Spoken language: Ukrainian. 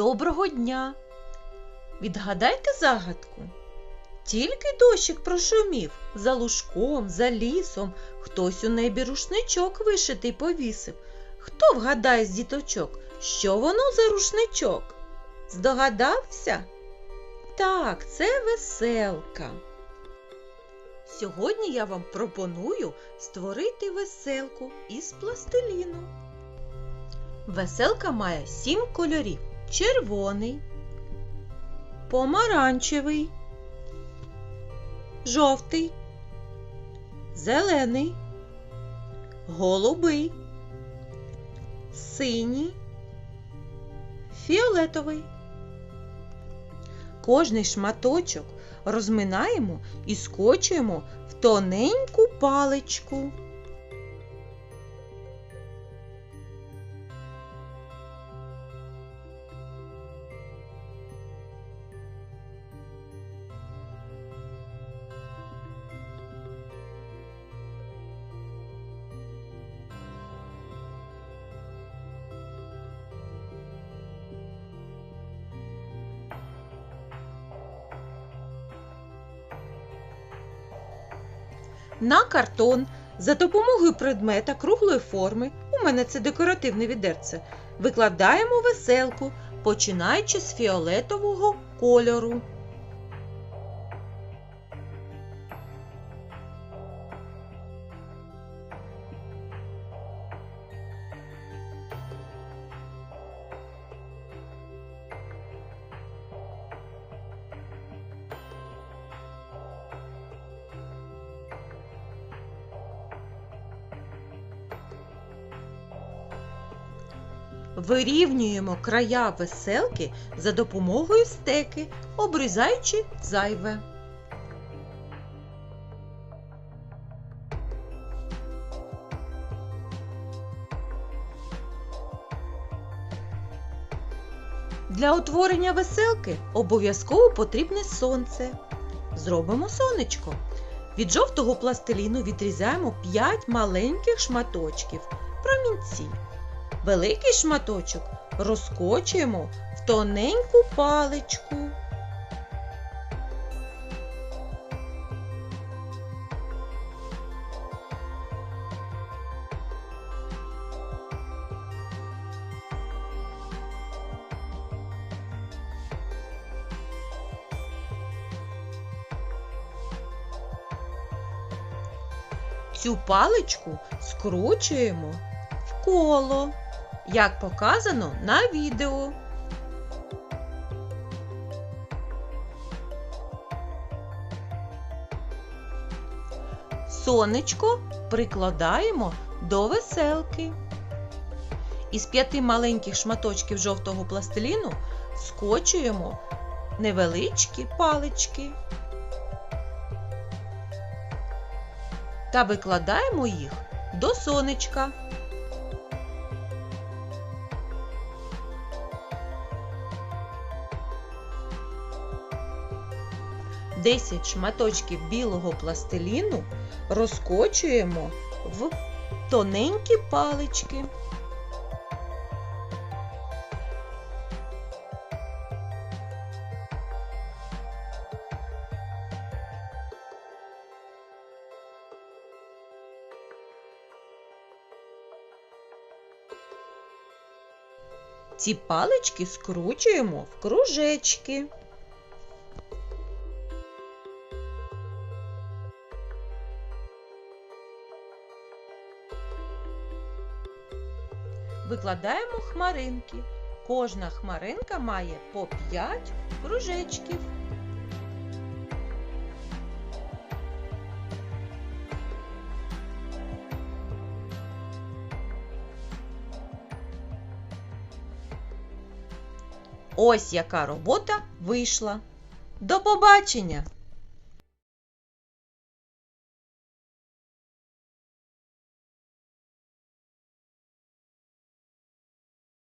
Доброго дня! Відгадайте загадку. Тільки дощик прошумів за лужком, за лісом, хтось у небі рушничок вишитий повісив. Хто вгадає з діточок, що воно за рушничок? Здогадався? Так, це веселка. Сьогодні я вам пропоную створити веселку із пластиліну. Веселка має сім кольорів: червоний, помаранчевий, жовтий, зелений, голубий, синій, фіолетовий. Кожний шматочок розминаємо і скочуємо в тоненьку паличку. На картон за допомогою предмета круглої форми, у мене це декоративне відерце, викладаємо веселку, починаючи з фіолетового кольору. Вирівнюємо края веселки за допомогою стеки, обрізаючи зайве. Для утворення веселки обов'язково потрібне сонце. Зробимо сонечко. Від жовтого пластиліну відрізаємо 5 маленьких шматочків, промінці. Великий шматочок розкочуємо в тоненьку паличку. Цю паличку скручуємо в коло як показано на відео. Сонечко прикладаємо до веселки. Із п'яти маленьких шматочків жовтого пластиліну скочуємо невеличкі палички та викладаємо їх до сонечка. 10 шматочків білого пластиліну розкочуємо в тоненькі палички. Ці палички скручуємо в кружечки. Викладаємо хмаринки. Кожна хмаринка має по 5 кружечків. Ось яка робота вийшла. До побачення!